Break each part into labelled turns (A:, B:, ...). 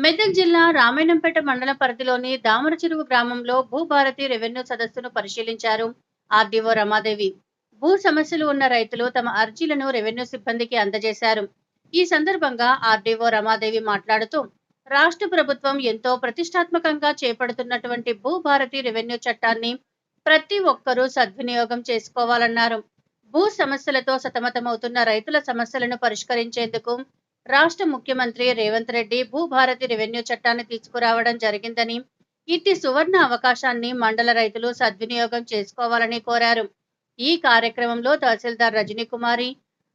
A: మెదక్ జిల్లా రామాయణంపేట మండల పరిధిలోని దామరచెరువు గ్రామంలో భూభారతి రెవెన్యూ సదస్సును పరిశీలించారు ఆర్డీఓ రమాదేవి. భూ సమస్యలు ఉన్న రైతులు తమ అర్జీలను రెవెన్యూ సిబ్బందికి అందజేశారు. ఈ సందర్భంగా ఆర్డీఓ రమాదేవి మాట్లాడుతూ రాష్ట్ర ప్రభుత్వం ఎంతో ప్రతిష్టాత్మకంగా చేపడుతున్నటువంటి భూభారతి రెవెన్యూ చట్టాన్ని ప్రతి ఒక్కరూ సద్వినియోగం చేసుకోవాలన్నారు. భూ సమస్యలతో సతమతమవుతున్న రైతుల సమస్యలను పరిష్కరించేందుకు రాష్ట్ర ముఖ్యమంత్రి రేవంత్ రెడ్డి భూభారతి రెవెన్యూ చట్టాన్ని తీసుకురావడం జరిగిందని ఇట్టి సువర్ణ అవకాశాన్ని మండల రైతులు సద్వినియోగం చేసుకోవాలని కోరారు. ఈ కార్యక్రమంలో తహసీల్దార్ రజనీ కుమారి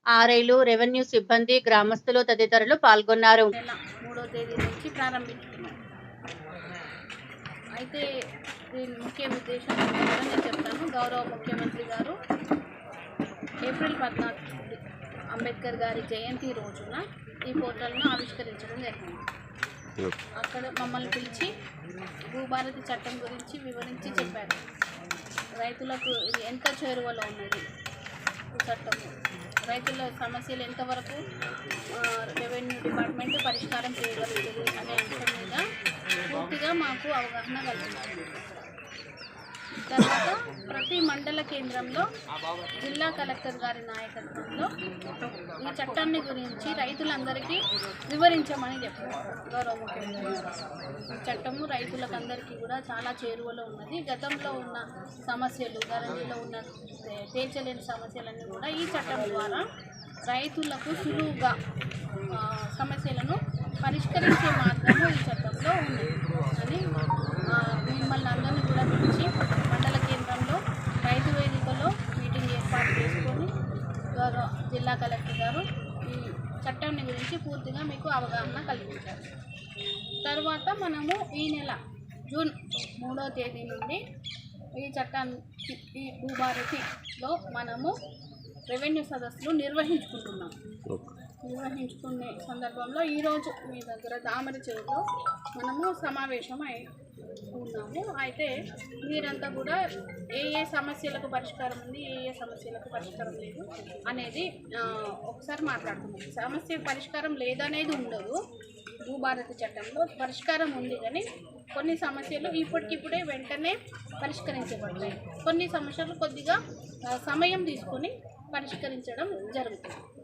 A: ఆర్ఐలు రెవెన్యూ సిబ్బంది గ్రామస్తులు తదితరులు పాల్గొన్నారు.
B: అయితే దీని ముఖ్య ఉద్దేశం నేను చెప్తాను. గౌరవ ముఖ్యమంత్రి గారు ఏప్రిల్ పద్నాలుగు అంబేద్కర్ గారి జయంతి రోజున ఈ పోర్టల్ను ఆవిష్కరించడం జరిగింది. అక్కడ మమ్మల్ని పిలిచి భూభారతి చట్టం గురించి వివరించి చెప్పారు. రైతులకు ఇది ఎంత చేరువలో ఉన్నది? చట్టము. రైతుల సమస్యలు ఎంతవరకు రెవెన్యూ డిపార్ట్మెంట్ పరిష్కారం చేయగలుగుతుంది అనే అంశం మీద పూర్తిగా మాకు అవగాహన కల్పించింది. తర్వాత ప్రతి మండల కేంద్రంలో జిల్లా కలెక్టర్ గారి నాయకత్వంలో ఈ చట్టాన్ని గురించి రైతులందరికీ వివరించమని చెప్పారు. గౌరవ ముఖ్యమంత్రి ఈ చట్టము రైతులకు అందరికీ కూడా చాలా చేరువలో ఉన్నది. గతంలో ఉన్న సమస్యలు ధరణిలో ఉన్న తేల్చలేని సమస్యలన్నీ కూడా ఈ చట్టం ద్వారా రైతులకు సులువుగా సమస్యలను పరిష్కరించే మార్గము ఈ చట్టం ఉంది అని ఆ, మిమ్మల్ని అందరినీ కూడా పిలిచి మండల కేంద్రంలో రైతు వేదికలో మీటింగ్ ఏర్పాటు చేసుకొని గౌరవ జిల్లా కలెక్టర్ గారు ఈ చట్టాన్ని గురించి పూర్తిగా మీకు అవగాహన కల్పించారు. తర్వాత మనము ఈ నెల జూన్ మూడో తేదీ నుండి ఈ చట్టాన్ని ఈ భూభారతిలో మనము రెవెన్యూ సదస్సులు నిర్వహించుకుంటున్నాం. నిర్వహించుకునే సందర్భంలో ఈరోజు మీ దగ్గర దామర చెరువులో మనము సమావేశం అయి చూద్దాము అయితే మీరంతా కూడా ఏ ఏ సమస్యలకు పరిష్కారం ఉంది ఏ ఏ సమస్యలకు పరిష్కారం లేదు అనేది ఒకసారి మాట్లాడుతున్నాం సమస్య పరిష్కారం లేదనేది ఉండదు. భూభారతి చట్టంలో పరిష్కారం ఉంది కానీ కొన్ని సమస్యలు ఇప్పటికిప్పుడే వెంటనే పరిష్కరించబడతాయి కొన్ని సమస్యలు కొద్దిగా సమయం తీసుకొని పరిష్కరించడం జరుగుతుంది.